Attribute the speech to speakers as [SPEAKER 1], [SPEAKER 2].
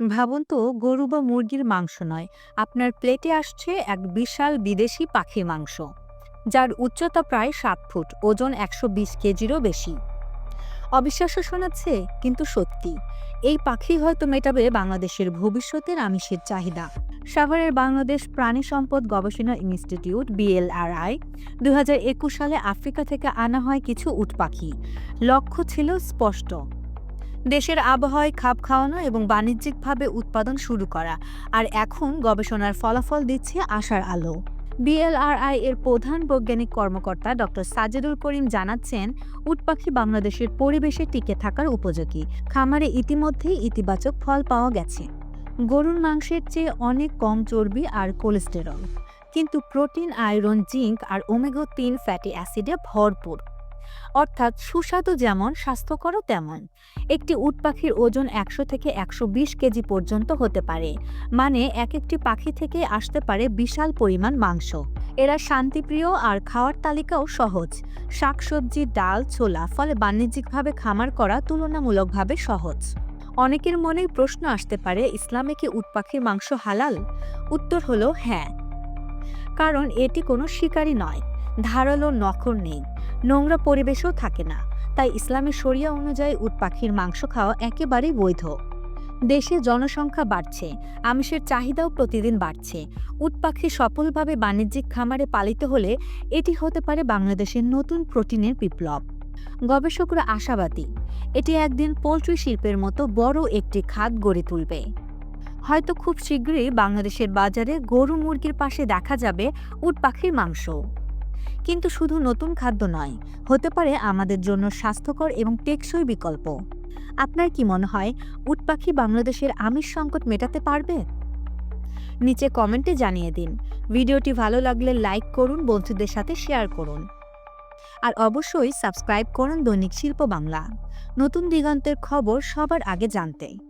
[SPEAKER 1] ভাবুন তো, গরু বা মুরগির মাংস নয়। আপনার প্লেটে আসছে এক বিশাল বিদেশি পাখির মাংস, যার উচ্চতা প্রায় সাত ফুট, ওজন একশো বিশ কেজিরও বেশি। অবিশ্বাস্য শোনাচ্ছে, কিন্তু সত্যি। এই পাখি হয়তো মেটাবে বাংলাদেশের ভবিষ্যতের আমিষের চাহিদা। সাভারের বাংলাদেশ প্রাণী সম্পদ গবেষণা ইনস্টিটিউট, বিএলআরআই, দুই হাজার একুশ সালে আফ্রিকা থেকে আনা হয় কিছু উট পাখি। লক্ষ্য ছিল স্পষ্ট। দেশের আবহাওয়ায় খাপ খাওয়ানো এবং বাণিজ্যিকভাবে উৎপাদন শুরু করা। আর এখন গবেষণার ফলাফল দিচ্ছে আশার আলো। বিএলআরআই এর প্রধান বৈজ্ঞানিক কর্মকর্তা ডক্টর সাজেদুল করিম জানাচ্ছেন, উটপাখি বাংলাদেশের পরিবেশে টিকে থাকার উপযোগী। খামারে ইতিমধ্যেই ইতিবাচক ফল পাওয়া গেছে। গরুর মাংসের চেয়ে অনেক কম চর্বি আর কোলেস্টেরল। কিন্তু প্রোটিন, আয়রন, জিঙ্ক আর ওমেগো তিন ফ্যাটি অ্যাসিডে ভরপুর। অর্থাৎ সুস্বাদু যেমন, স্বাস্থ্যকরও তেমন। একটি উট পাখির ওজন একশো থেকে একশো বিশ কেজি পর্যন্ত হতে পারে। মানে এক একটি পাখি থেকে আসতে পারে বিশাল পরিমাণ মাংস। এরা শান্তিপ্রিয় আর খাওয়ার তালিকাও সহজ। শাকসবজি, ডাল, ছোলা ফলে বাণিজ্যিকভাবে খামার করা তুলনামূলকভাবে সহজ। অনেকের মনে প্রশ্ন আসতে পারে, ইসলামে কি উট পাখির মাংস হালাল? উত্তর হলো হ্যাঁ। কারণ এটি কোনো শিকারী নয়। ধারালো নখর নেই। নোংরা পরিবেশও থাকে না। তাই ইসলামের শরিয়া অনুযায়ী উট পাখির মাংস খাওয়া একেবারেই বৈধ। দেশে জনসংখ্যা বাড়ছে, আমিষের চাহিদাও প্রতিদিন বাড়ছে। উট পাখি সফলভাবে বাণিজ্যিক খামারে পালিত হলে এটি হতে পারে বাংলাদেশের নতুন প্রোটিনের বিপ্লব। গবেষকরা আশাবাদী, এটি একদিন পোলট্রি শিল্পের মতো বড় একটি খাত গড়ে তুলবে। হয়তো খুব শীঘ্রই বাংলাদেশের বাজারে গরু মুরগির পাশে দেখা যাবে উট পাখির মাংস। কিন্তু শুধু নতুন খাদ্য নয়, হতে পারে আমাদের জন্য স্বাস্থ্যকর এবং টেকসই বিকল্প। আপনার কি মনে হয়, উট পাখি বাংলাদেশের আমিষ সংকট মেটাতে পারবে? নিচে কমেন্টে জানিয়ে দিন। ভিডিওটি ভালো লাগলে লাইক করুন, বন্ধুদের সাথে শেয়ার করুন। আর অবশ্যই সাবস্ক্রাইব করুন দৈনিক শিল্প বাংলা। নতুন দিগন্তের খবর সবার আগে জানতে।